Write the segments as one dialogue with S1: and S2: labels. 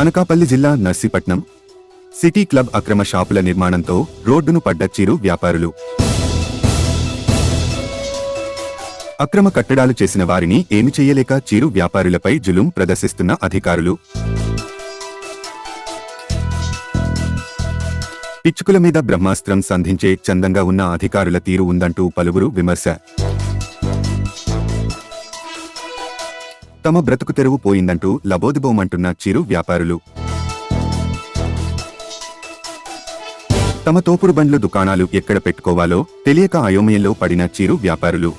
S1: అనకాపల్లి జిల్లా Narsipatnam city club అక్రమ షాపుల నిర్మాణంతో రోడ్డును పడ్డ వ్యాపారులు. అక్రమ కట్టడాలు చేసిన వారిని ఏమి చేయలేక చీరు వ్యాపారులపై జులుం ప్రదర్శిస్తున్న అధికారులు. పిచ్చుకుల మీద బ్రహ్మాస్త్రం సంధించే చందంగా ఉన్న అధికారుల తీరు ఉందంటూ పలువురు విమర్శ. తమ బ్రతుకు తెరువు పోయిందంటూ లబోదిబోమంటున్న చిరు వ్యాపారులు. తమ తోపుడు బండ్లు దుకాణాలు ఎక్కడ పెట్టుకోవాలో తెలియక అయోమయంలో పడిన చిరు వ్యాపారులు.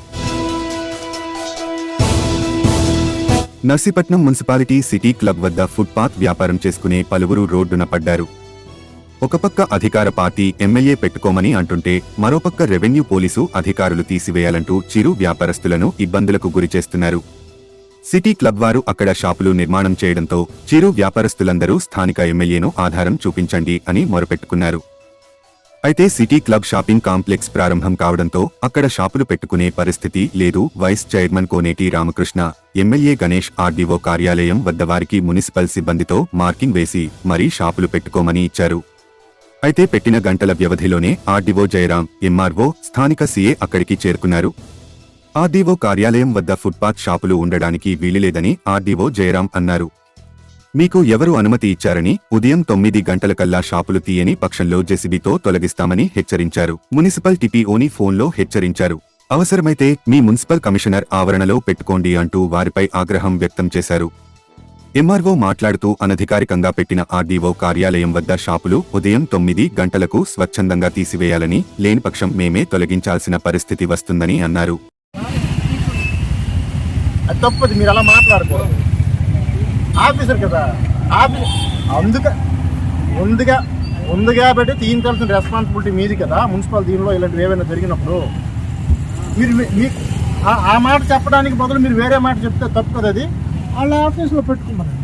S1: నర్సీపట్నం మున్సిపాలిటీ సిటీ క్లబ్ వద్ద ఫుట్పాత్ వ్యాపారం చేసుకునే పలువురు రోడ్డున పడ్డారు. ఒకపక్క అధికార పార్టీ ఎమ్మెల్యే పెట్టుకోమని అంటుంటే మరోపక్క రెవెన్యూ పోలీసు అధికారులు తీసివేయాలంటూ చిరు వ్యాపారస్తులను ఇబ్బందులకు గురిచేస్తున్నారు. సిటీ క్లబ్ వారు అక్కడ షాపులు నిర్మాణం చేయడంతో చిరు వ్యాపారస్తులందరూ స్థానిక ఎమ్మెల్యేను ఆధారం చూపించండి అని మొరపెట్టుకున్నారు. అయితే సిటీ క్లబ్ షాపింగ్ కాంప్లెక్స్ ప్రారంభం కావడంతో అక్కడ షాపులు పెట్టుకునే పరిస్థితి లేదు. Vice chairman Koneti Ramakrishna MLA Ganesh RDO కార్యాలయం వద్ద వారికి మున్సిపల్ సిబ్బందితో మార్కింగ్ వేసి మరీ షాపులు పెట్టుకోమని ఇచ్చారు. అయితే పెట్టిన గంటల వ్యవధిలోనే ఆర్డీఓ జయరాం ఎంఆర్ఓ స్థానిక సీఏ అక్కడికి చేరుకున్నారు. ఆర్డీఓ కార్యాలయం వద్ద ఫుట్పాత్ షాపులు ఉండడానికి వీలులేదని ఆర్డీఓ జయరాం అన్నారు. మీకు ఎవరు అనుమతి ఇచ్చారని ఉదయం తొమ్మిది గంటలకల్లా షాపులు తీయని పక్షంలో జెసిబితో తొలగిస్తామని హెచ్చరించారు. మున్సిపల్ టిపిఓని ఫోన్లో హెచ్చరించారు. అవసరమైతే మీ మున్సిపల్ కమిషనర్ ఆవరణలో పెట్టుకోండి అంటూ వారిపై ఆగ్రహం వ్యక్తం చేశారు. ఎంఆర్ఓ మాట్లాడుతూ అనధికారికంగా పెట్టిన ఆర్డీఓ కార్యాలయం వద్ద షాపులు ఉదయం తొమ్మిది గంటలకు స్వచ్ఛందంగా తీసివేయాలని లేనిపక్షం మేమే తొలగించాల్సిన పరిస్థితి వస్తుందని అన్నారు.
S2: అది తప్పది మీరు అలా మాట్లాడకూడదు. ఆఫీసర్ కదా ఆఫీస్ అందుక ముందుగా ఉంది కాబట్టి తీయించాల్సిన రెస్పాన్సిబిలిటీ మీది కదా మున్సిపల్ దీనిలో ఇలాంటివి ఏమైనా జరిగినప్పుడు. మీరు మీ- ఆ- మాట చెప్పడానికి బదులు మీరు వేరే మాట చెప్తే తప్పు కదా అది.
S3: వాళ్ళ ఆఫీస్లో పెట్టుకున్నారండి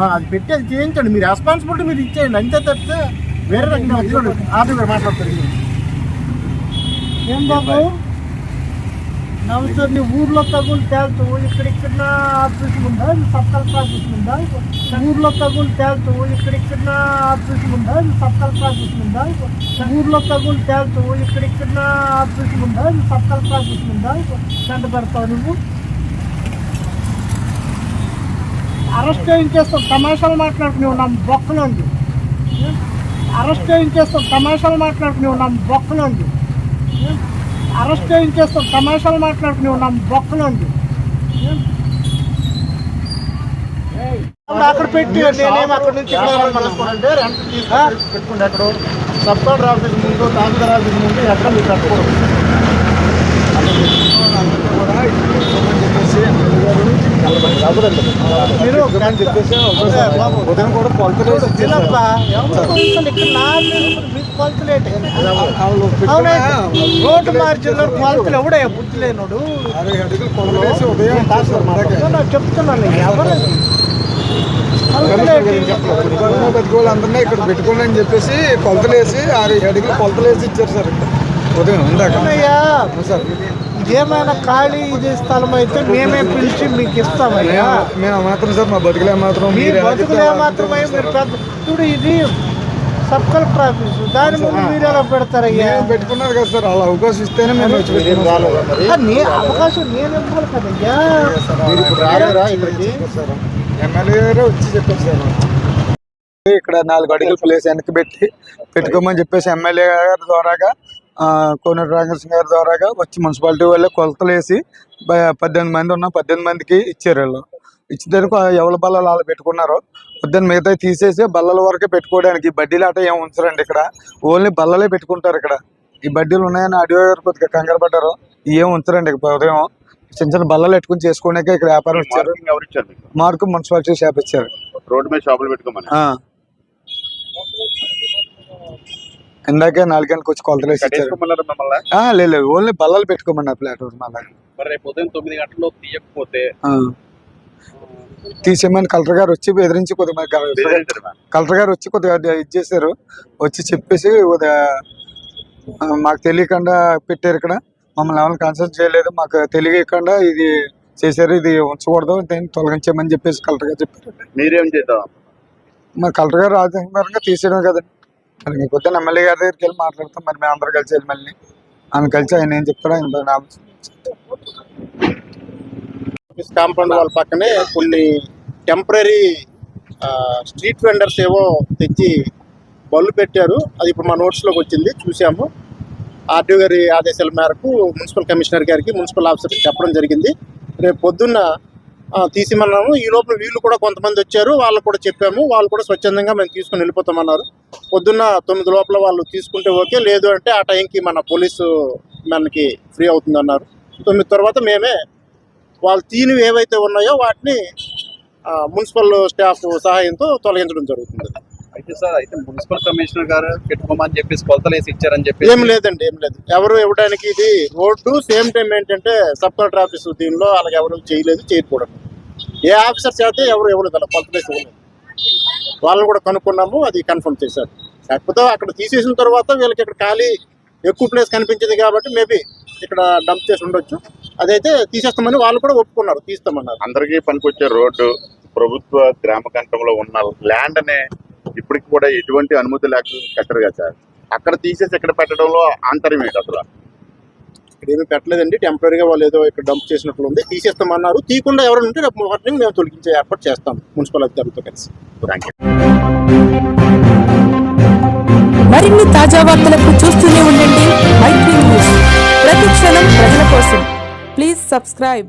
S2: అది పెట్టి అది చేయించండి. మీరు రెస్పాన్సిబిలిటీ మీరు ఇచ్చేయండి. అంతే తప్పితే వేరే రకంగా ఆఫీసర్ మాట్లాడతారు.
S3: ఏం బాబు? నమస్తే నీ ఊర్లో తగులు తేల్తావు ఇక్కడ ఇక్కడ ఆఫీస్ ఉందా? సబ్ కలెక్టర్ ఆఫీస్ ఉందా? ఊర్లో తగులు తేల్తావు ఇక్కడ ఇక్కడ ఆఫీస్ ఉందా? సబ్ కలెక్టర్ ఆఫీస్ ఉందా? ఊర్లో తగులు తేల్తావు ఇక్కడ ఇక్కడ ఆఫీస్ ఉందా? సబ్ కలెక్టర్ ఆఫీస్ ఉందా? గంట పెడతావు నువ్వు. అరెస్ట్ చేయించేస్తాం తమాషాలు మాట్లాడుకు నువ్వు నా బొక్కలో ఉంది అరెస్ట్ చేయించేస్తాం తమాషాలు మాట్లాడుకు నువ్వు నా బొక్కలో ఉంది అరెస్ట్ చేయించేస్తాం. తమాషాలు మాట్లాడుకు నువ్వు నా బొక్కలో అక్కడ పెట్టి
S2: నేనేం అక్కడ నుంచి రెంట్ పెట్టుకోండి ఎక్కడ సబ్ ఆఫీస్ ముందు తహసీల్దార్ ఆఫీస్ ముందు ఎక్కడ మీరు పెట్టుకోవద్దు మీరు.
S4: ఉదయం కూడా పెట్టుకున్న
S3: రోడ్డు మార్జిన్లో కొలతలు ఎవడే బుద్ధి లేనోడు? చెప్తున్నాను ఎవరు?
S4: పెట్టుకోవాలి అందరినీ ఇక్కడ పెట్టుకోండి అని చెప్పేసి కొలతలు వేసి ఆరు అడుగులు కొలతలు వేసి ఇచ్చారు సార్ ఇక్కడ. ఉదయం అవును సార్.
S3: ఇదేమైనా ఖాళీ ఇది స్థలం అయితే మేమే పిలిచి మీకు ఇస్తామయ్యా.
S4: మేము- మాత్రం సార్ మా బతుకులే మాత్రం
S3: మీ బతుకులే మాత్రమే మీరు. పెద్ద చూడు ఇది సబ్ కలెక్టర్ ఆఫీసు. దాని ముందు మీరు ఎలా పెడతారయ్యా?
S4: పెట్టుకున్నారు కదా సార్ అలా అవకాశం ఇస్తేనే మేము
S3: నీ అవకాశం నేను ఇవ్వాలి కదయ్యా.
S2: ఇప్పుడు
S4: ఎమ్మెల్యే గారు వచ్చి చెప్పారు సార్. ఇక్కడ నాలుగు అడుగులు ప్లేస్ వెనక్కి పెట్టి పెట్టుకోమని చెప్పేసి ఎమ్మెల్యే గారి ద్వారాగా ఆ, కోనేరు రామకృష్ణ గారి ద్వారాగా వచ్చి మున్సిపాలిటీ వాళ్ళు కొలతలు వేసి పద్దెనిమిది మంది ఉన్న పద్దెనిమిది మందికి ఇచ్చారు వాళ్ళు. ఇచ్చేదానికి ఎవరి బల్లలు వాళ్ళు పెట్టుకున్నారు పొద్దున్న మిగతా తీసేసి బల్లల వరకే పెట్టుకోవడానికి బడ్డీలు ఆట ఏం ఉంచరండి ఇక్కడ? ఓన్లీ బల్లలే పెట్టుకుంటారు ఇక్కడ. ఈ బడ్డీలు ఉన్నాయని అడిగి గారు కొద్దిగా కంగారు పడ్డారు ఏం ఉంచరండి ఉదయం? చిన్న చిన్న బల్లలు పెట్టుకుని చేసుకోవడానికి ఇక్కడ వ్యాపారం ఇచ్చారు. మార్కు మున్సిపాలిటీ షాప్ ఇచ్చారు.
S5: రోడ్డు మీద షాపులు పెట్టుకోమని
S4: ఆ. ఇందాకే నాలుగు గంటలకు వచ్చి కొలతలు వేసి ఇచ్చారు. ఆ, లేదు లేదు. ఓన్లీ బల్లలు పెట్టుకోమన్నారు ప్లాట్ఫామ్ మళ్ళీ
S5: మరి రేపు ఉదయం తొమ్మిది గంటల్లో తీయకపోతే?
S4: ఆ. తీసేయమని కలెక్టర్ గారు వచ్చి బెదిరించి కొద్దిగా మరి కలెక్టర్ గారు-. కలెక్టర్ వచ్చి కొద్దిగా ఇది చేశారు. వచ్చి చెప్పేసి కొద్దిగా ఆ, మాకు తెలియకుండా పెట్టారు ఇక్కడ. మమ్మల్ని ఎవరిని కన్సల్ట్ చేయలేదు. మాకు తెలియకుండా ఇది చేశారు. ఇది ఉంచకూడదు. దీన్ని తొలగించమని చెప్పేసి కలెక్టర్ గారు చెప్పారు.
S5: మీరేం చేద్దాం?
S4: మరి కలెక్టర్ గారు రాజ్యాంగపరంగా తీసేయడం కదండి. మరి మీకు పొద్దున్న ఎమ్మెల్యే గారి దగ్గరికి వెళ్ళి మాట్లాడతాం. మరి మేము అందరూ కలిసి వెళ్ళి మళ్ళీ. ఆయన కలిసి ఆయన ఏం చెప్తాడో ఆయన
S2: ఆఫీస్ కాంపౌండ్ వాళ్ళ పక్కనే కొన్ని టెంపరీ స్ట్రీట్ వెండర్స్ ఏవో తెచ్చి బళ్ళు పెట్టారు. అది ఇప్పుడు మా నోట్స్లోకి వచ్చింది చూసాము. ఆర్టీఓ గారి ఆదేశాల మేరకు మున్సిపల్ కమిషనర్ గారికి మున్సిపల్ ఆఫీసర్కి చెప్పడం జరిగింది. రేపు పొద్దున్న తీసిమన్నాము. ఈ లోపల వీళ్ళు కూడా కొంతమంది వచ్చారు. వాళ్ళు కూడా చెప్పాము. వాళ్ళు కూడా స్వచ్ఛందంగా మేము తీసుకుని వెళ్ళిపోతామన్నారు. పొద్దున్న తొమ్మిది లోపల వాళ్ళు తీసుకుంటే ఓకే. లేదు అంటే ఆ టైంకి మన పోలీసు మనకి ఫ్రీ అవుతుందన్నారు. తొమ్మిది తర్వాత మేమే వాళ్ళు తీనివి ఏవైతే ఉన్నాయో వాటిని మున్సిపల్ స్టాఫ్ సహాయంతో తొలగించడం జరుగుతుంది.
S5: అయితే సార్. అయితే మున్సిపల్ కమిషనర్ గారు పెట్టుకోమని చెప్పేసి కొలతలు వేసి ఇచ్చారని చెప్పి
S2: ఏం లేదండి ఏం లేదు. ఎవరు ఇవ్వడానికి ఇది రోడ్డు సేమ్ టైం ఏంటంటే సబ్ కలెక్టర్ ఆఫీస్ దీనిలో అలాగే ఎవరు చేయలేదు చేయకూడదు. ఏ ఆఫీసర్ చేస్తే ఎవరు ఇవ్వలేదు అలా పల్పలేసి ఇవ్వలేదు. వాళ్ళని కూడా కనుక్కున్నాము అది కన్ఫర్మ్ చేశారు. కాకపోతే అక్కడ తీసేసిన తర్వాత వీళ్ళకి ఇక్కడ ఖాళీ ఎక్కువ ప్లేస్ కనిపించింది కాబట్టి మేబీ ఇక్కడ డంప్ చేసి ఉండొచ్చు. అదైతే తీసేస్తామని వాళ్ళు కూడా ఒప్పుకున్నారు తీస్తామన్నారు.
S6: అందరికీ పనికొచ్చే రోడ్డు ప్రభుత్వ గ్రామ కంఠంలో ఉన్న ల్యాండ్ అనే ఇప్పటికి కూడా ఎటువంటి అనుమతి లేక కట్టరు కదా సార్. అక్కడ తీసేసి ఇక్కడ పెట్టడంలో ఆంతర్యం ఏంటి అసలు?
S2: ఇక్కడ ఏమీ పెట్టలేదండి. టెంపరీగా వాళ్ళు ఏదో ఇక్కడ డంప్ చేసినట్లు ఉంది. తీసేస్తామన్నారు. తీయకుండా ఎవరైనా ఉంటే రేపు మార్నింగ్ మేము తొలగించే ఏర్పాటు చేస్తాం. మున్సిపల్ అధికారులతో కలిసి.
S6: థ్యాంక్ యూ
S7: మరిన్ని తాజా వార్తలకు చూస్తూనే ఉండండి. మైత్రి న్యూస్ ప్రతి క్షణం ప్రజల కోసం. Please subscribe